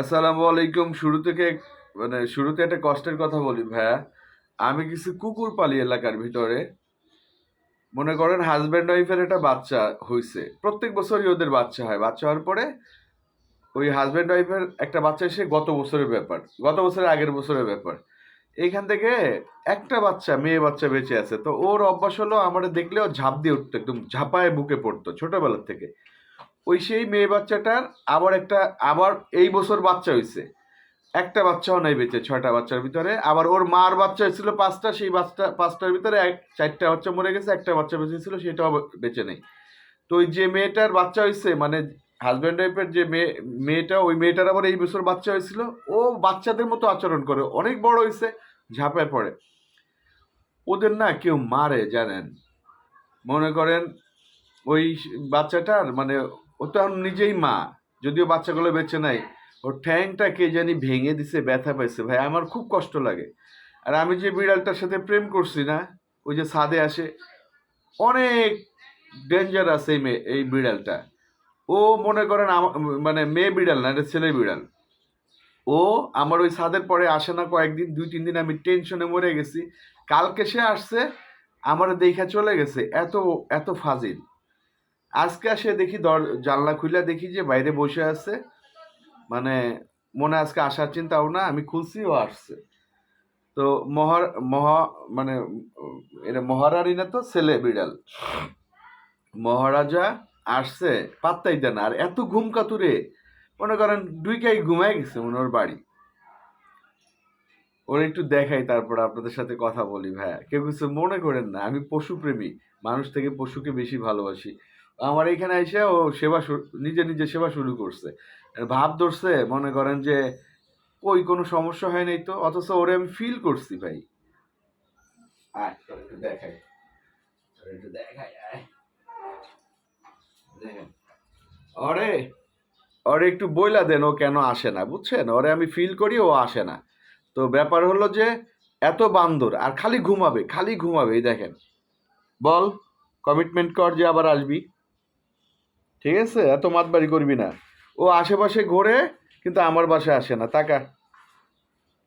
আসসালামু আলাইকুম। শুরু থেকে মানে শুরুতে একটা কষ্টের কথা বলি ভাইয়া। আমি কিছু কুকুর পালি এলাকার ভিতরে। মনে করেন হাজব্যান্ড ওয়াইফের একটা বাচ্চা হয়েছে প্রত্যেক বছরই ওদের বাচ্চা হয়। বাচ্চা হওয়ার পরে ওই হাজব্যান্ড ওয়াইফের একটা বাচ্চা এসে গত বছরের ব্যাপার। গত বছরের আগের বছরের ব্যাপার। এইখান থেকে একটা বাচ্চা, মেয়ে বাচ্চা বেঁচে আছে। তো ওর অভ্যাস হলো আমার দেখলেও ঝাঁপ দিয়ে উঠতো, একদম ঝাঁপায় বুকে পড়তো ছোটবেলার থেকে। ওই সেই মেয়ে বাচ্চাটার আবার একটা, আবার এই বছর বাচ্চা হয়েছে একটা বাচ্চাও নাই বেঁচে, ছয়টা বাচ্চার ভিতরে। আবার ওর মার বাচ্চা হয়েছিল পাঁচটা, সেই বাচ্চা, পাঁচটার ভিতরে এক, চারটা বাচ্চা মরে গেছে, একটা বাচ্চা বেঁচে ছিল, সেটাও বেঁচে নেই। তো ওই যে মেয়েটার বাচ্চা হয়েছে মানে হাজব্যান্ড ওয়াইফের যে মেয়ে মেয়েটা, ওই মেয়েটার আবার এই বছর বাচ্চা হয়েছিল, ও বাচ্চাদের মতো আচরণ করে, অনেক বড় হয়েছে ঝাঁপায় পড়ে। ওদের না কেউ মারে, জানেন? মনে করেন, ওই বাচ্চাটার মানে ও তো নিজেই মা, যদিও বাচ্চাগুলো বেঁচে নাই। ওর ঠ্যাংটা কে জানি ভেঙে দিছে, ব্যথা পাইছে। ভাই, আমার খুব কষ্ট লাগে। আর আমি যে বিড়ালটার সাথে প্রেম করছি না, ওই যে ছাদে আসে, অনেক ডেঞ্জার আছে এই মেয়ে এই বিড়ালটা। ও মনে করেন মানে মেয়ে বিড়াল না, এটা ছেলে বিড়াল। ও আমার ওই ছাদের পরে আসে না কয়েকদিন, দুই, তিন দিন আমি টেনশনে মরে গেছি। কালকে সে আসছে, আমার দেখা চলে গেছে। এত এত ফাজিল। আজকে আসে দেখি দর, জানলা খুলে দেখি যে বাইরে বসে আছে। মানে মনে আজকে আসার চিন্তাও না, আমি খুলছি ও আসছে। তো মহার মহা মানে এটা মহারানী না তো ছেলে বিড়াল। মহারাজা আসছে, পাত্তাই দেয় না। আর এত ঘুম কাতুরে, মনে করেন দুই কাই ঘুমাই গেছে মনে ওর বাড়ি। ওর একটু দেখাই তারপর আপনাদের সাথে কথা বলি ভাইয়া। কেউ কিছু মনে করেন না, আমি পশুপ্রেমী, মানুষ থেকে পশুকে বেশি ভালোবাসি। আমার এখানে এসে ও সেবা নিজে নিজে সেবা শুরু করছে। ভাব ধরছে, মনে করেন যে ওই কোনো সমস্যা হয় নাই তো? অথচ ওরে আমি ফিল করছি ভাই। আয় দেখাই। দেখাই, আয়। ওরে ওরে একটু বইলা দেন, ও কেন আসে না, বুঝছেন? ওরে আমি ফিল করি, ও আসে না। তো ব্যাপার হলো যে, এত বান্দর, আর খালি ঘুমাবে খালি ঘুমাবে, এই দেখেন। বল কমিটমেন্ট কর যে আবার আসবি। ঠিক আছে? এত মাতবাড়ি করবি না। ও আশেপাশে ঘোরে, কিন্তু আমার বাসায় আসে না। তাকা।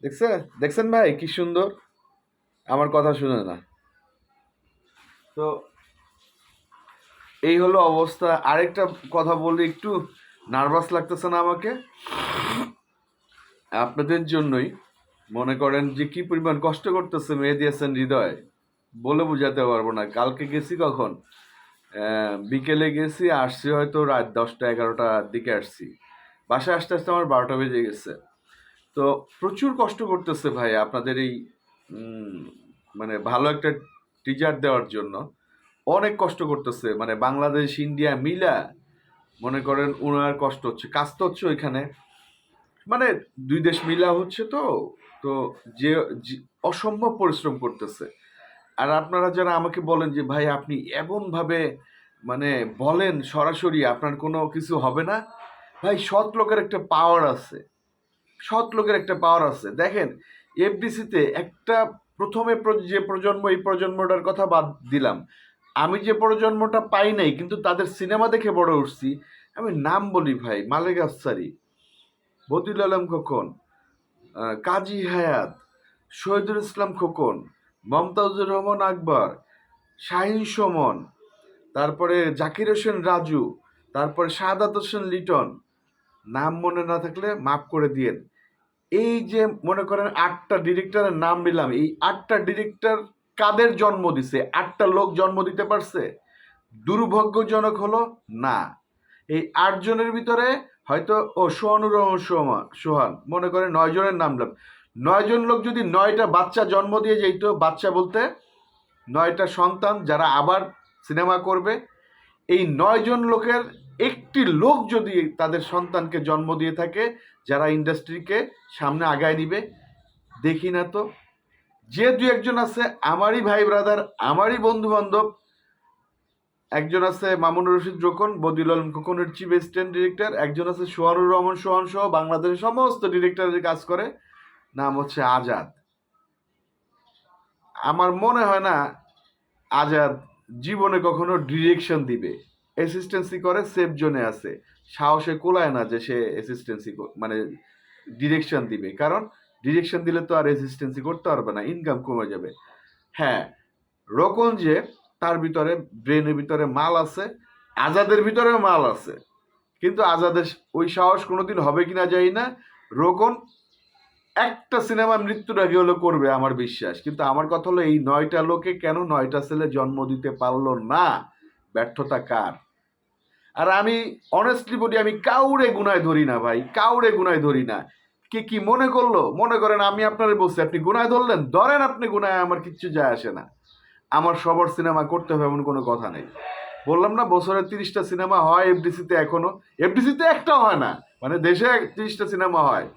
দেখছে? দেখছেন ভাই? কি সুন্দর। আমার কথা শুনে না। তো এই হলো অবস্থা। আরেকটা কথা বলি একটু। নার্ভাস লাগতেছে না আমাকে? আপনাদের জন্যই মনে করেন যে কি পরিমাণ কষ্ট করতেছে মেয়ে দিয়েছেন হৃদয়। বলে বোঝাতে পারব না। কালকে গেছি কখন? বিকেলে গেছি, আসছি হয়তো রাত দশটা, এগারোটার দিকে আসছি। বাসায় আসতে আসতে আমার বারোটা বেজে গেছে। তো প্রচুর কষ্ট করতেছে ভাই আপনাদের এই মানে ভালো একটা টিচার দেওয়ার জন্য। অনেক কষ্ট করতেছে মানে বাংলাদেশ, ইন্ডিয়া মিলা মনে করেন ওনার কষ্ট হচ্ছে, কাজ তো হচ্ছে ওইখানে। মানে দুই দেশ মিলা হচ্ছে তো তো যে, যে- অসম্ভব পরিশ্রম করতেছে। আর আপনারা যারা আমাকে বলেন যে, ভাই, আপনি এমনভাবে মানে বলেন সরাসরি, আপনার কোনো কিছু হবে না? ভাই, সৎ লোকের একটা পাওয়ার আছে। সৎ লোকের একটা পাওয়ার আছে। দেখেন, এফডিসিতে একটা প্রথমে প্র- যে প্রজন্ম, এই প্রজন্মটার কথা বাদ দিলাম। আমি যে প্রজন্মটা পাই নাই, কিন্তু তাদের সিনেমা দেখে বড় উঠছি। আমি নাম বলি, ভাই, মালেক আফসারি, বদিউল আলম খোকন কাজী হায়াত, শহীদুল ইসলাম খোকন মমতাজুর রহমান আকবর, শাহিন সুমন, তারপরে জাকির হোসেন রাজু, তারপরে শাহাদাত হোসেন লিটন। নাম মনে না থাকলে মাফ করে দিয়েন। এই যে মনে করেন আটটা ডিরেক্টরের নাম নিলাম, এই আটটা ডিরেক্টর কাদের জন্ম দিছে? আটটা লোক জন্ম দিতে পারছে? দুর্ভাগ্যজনক হলো না। এই আটজনের ভিতরে হয়তো ও সোহানুর রহমান, সোহান, মনে করে নয় জনের নাম নিলাম। নয় জন লোক যদি নয়টা বাচ্চা জন্ম দিয়ে যেত, বাচ্চা বলতে নয়টা সন্তান যারা আবার সিনেমা করবে, এই নয় জন লোকের একটি লোক যদি তাদের সন্তানকে জন্ম দিয়ে থাকে, যারা ইন্ডাস্ট্রিকে সামনে আগায় নিবে, দেখি না তো। যে দু একজন আছে, আমারই ভাই ব্রাদার আমারই বন্ধু বান্ধব একজন আছে মামুনুর রশিদ রোকন, বদিউল আলম খোকনের চিফ অ্যাসিস্ট্যান্ট ডিরেক্টর একজন আছে সোহানুর রহমান সোহান সহ বাংলাদেশের সমস্ত ডিরেক্টরের কাজ করে। নাম হচ্ছে আজাদ। আমার মনে হয় না আজাদ জীবনে কখনো ডিরেকশন দিবে। অ্যাসিস্ট্যান্সি করে সেফ জোনে আছে। সাহসে কোলায় না যে সে অ্যাসিস্ট্যান্সি মানে ডিরেকশন দিবে। কারণ ডিরেকশন দিলে তো আর রেসিস্টেন্সি করতে পারবে না ইনকাম কমে যাবে। হ্যাঁ রকন যে তার ভিতরে ব্রেনের ভিতরে মাল আছে, আজাদের ভিতরে মাল আছে। কিন্তু আজাদের ওই সাহস কোনোদিন হবে কিনা যাই না। রোকন একটা সিনেমা মৃত্যুর আগে হলো করবে আমার বিশ্বাস। কিন্তু আমার কথা হলো এই নয়টা লোকে কেন নয়টা ছেলে জন্ম দিতে পারল না? ব্যর্থতা কার? আর আমি অনেস্টলি বলি, আমি কাউরে গুনায় ধরি না ভাই, কাউরে গুনায় ধরি না। কে কি মনে করল? মনে করেন আমি আপনারে বলছি, আপনি গুনায় ধরলেন, ধরেন আপনি গুনায়, আমার কিচ্ছু যায় আসে না। আমার সবার সিনেমা করতে হবে এমন কোনো কথা নেই। বললাম না, বছরে তিরিশটা সিনেমা হয় এফডিসিতে এখনও। এফডিসিতে একটা হয় না মানে দেশে তিরিশটা সিনেমা হয়।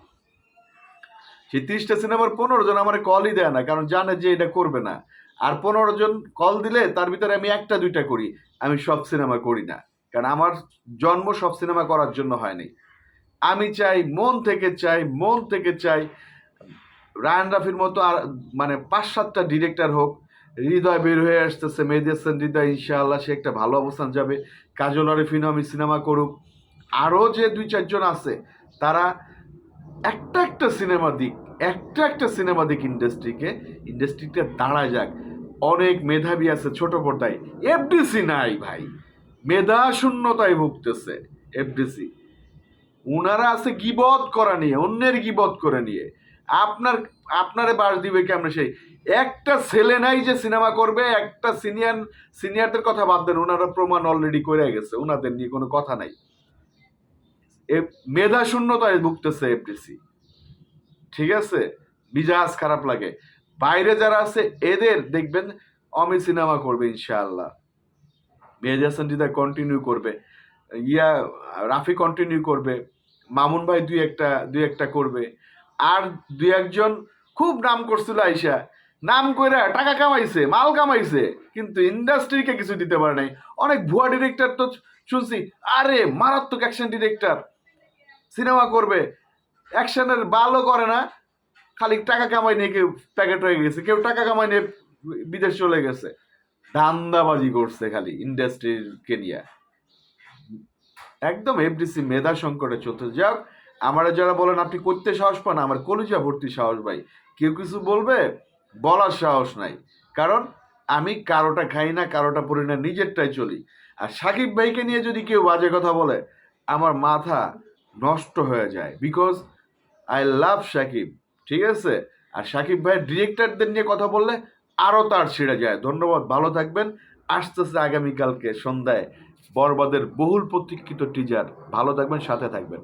সেই তিরিশটা সিনেমার পনেরো জন আমার কলই দেয় না, কারণ জানে যে এটা করবে না। আর পনেরো জন কল দিলে তার ভিতরে আমি একটা দুইটা করি, আমি সব সিনেমা করি না। কারণ আমার জন্ম সব সিনেমা করার জন্য হয়নি। আমি চাই, মন থেকে চাই, মন থেকে চাই, রায়ান রাফির মতো আর মানে পাঁচ সাতটা ডিরেক্টর হোক, হৃদয় বের হয়ে আসতেছে, মেহেদি হৃদয়, ইনশাআল্লাহ, সে একটা ভালো অবস্থান যাবে। কাজল আরিফিন আমি সিনেমা করুক। আরও যে দুই চারজন আছে, তারা একটা একটা সিনেমা দিক, একটা একটা সিনেমা দিক ইন্ডাস্ট্রিকে ইন্ডাস্ট্রিটা দাঁড়া যাক। অনেক মেধাবী আছে ছোট পর্দায়। এফডিসি নাই ভাই। মেধা শূন্যতায় ভুগতেছে এফডিসি উনারা আছে গিবত করা নিয়ে, অন্যের গিবত করে নিয়ে। আপনার, আপনারে বাস দিবে কেমন সেই? একটা ছেলে নাই যে সিনেমা করবে, একটা সিনিয়র, সিনিয়রদের কথা বাদ দেন ওনারা প্রমাণ অলরেডি করে গেছে ওনাদের নিয়ে কোনো কথা নাই। মেধা শূন্যতায় ভুগতেছে এফডিসি। ঠিক আছে? মিজাজ খারাপ লাগে। বাইরে যারা আছে, এদের দেখবেন অমি সিনেমা করবে ইনশাআল্লাহ। মেহেদি হাসান কন্টিনিউ করবে। ইয়া, রাফি কন্টিনিউ করবে। মামুন ভাই দুই একটা দুই একটা করবে। আর দুই একজন খুব নাম করছিল আইসা। নাম কইরা টাকা কামাইছে, মাল কামাইছে, কিন্তু ইন্ডাস্ট্রিকে কিছু দিতে পারে নাই। অনেক ভুয়া ডিরেক্টর তো শুনছি, আরে মারাত্মক অ্যাকশন ডিরেক্টর সিনেমা করবে। অ্যাকশনের বালও করে না, খালি টাকা কামাই নিয়ে কেউ প্যাকেট হয়ে গেছে, কেউ টাকা কামাই নিয়ে বিদেশ চলে গেছে। ধান্দাবাজি করছে খালি ইন্ডাস্ট্রিকে নিয়ে। একদম এফডিসি মেধা সংকটে চলতে যাক আমরা যারা বলেন, আপনি করতে সাহস পান আমার কলিজা ভর্তি সাহস ভাই। কেউ কিছু বলবে? বলার সাহস নাই। কারণ আমি কারোটা খাই না, কারোটা পড়ি না, নিজেরটাই চলি। আর সাকিব ভাইকে নিয়ে যদি কেউ বাজে কথা বলে, আমার মাথা নষ্ট হয়ে যায়। বিকজ আই লাভ সাকিব, ঠিক আছে? আর সাকিব ভাইয়ের ডিরেক্টরদের নিয়ে কথা বললে আরও তার ছিঁড়ে যায়। ধন্যবাদ, ভালো থাকবেন। আসতেছে আগামীকালকে সন্ধ্যায় বরবাদের বহুল প্রতীক্ষিত টিজার ভালো থাকবেন, সাথে থাকবেন।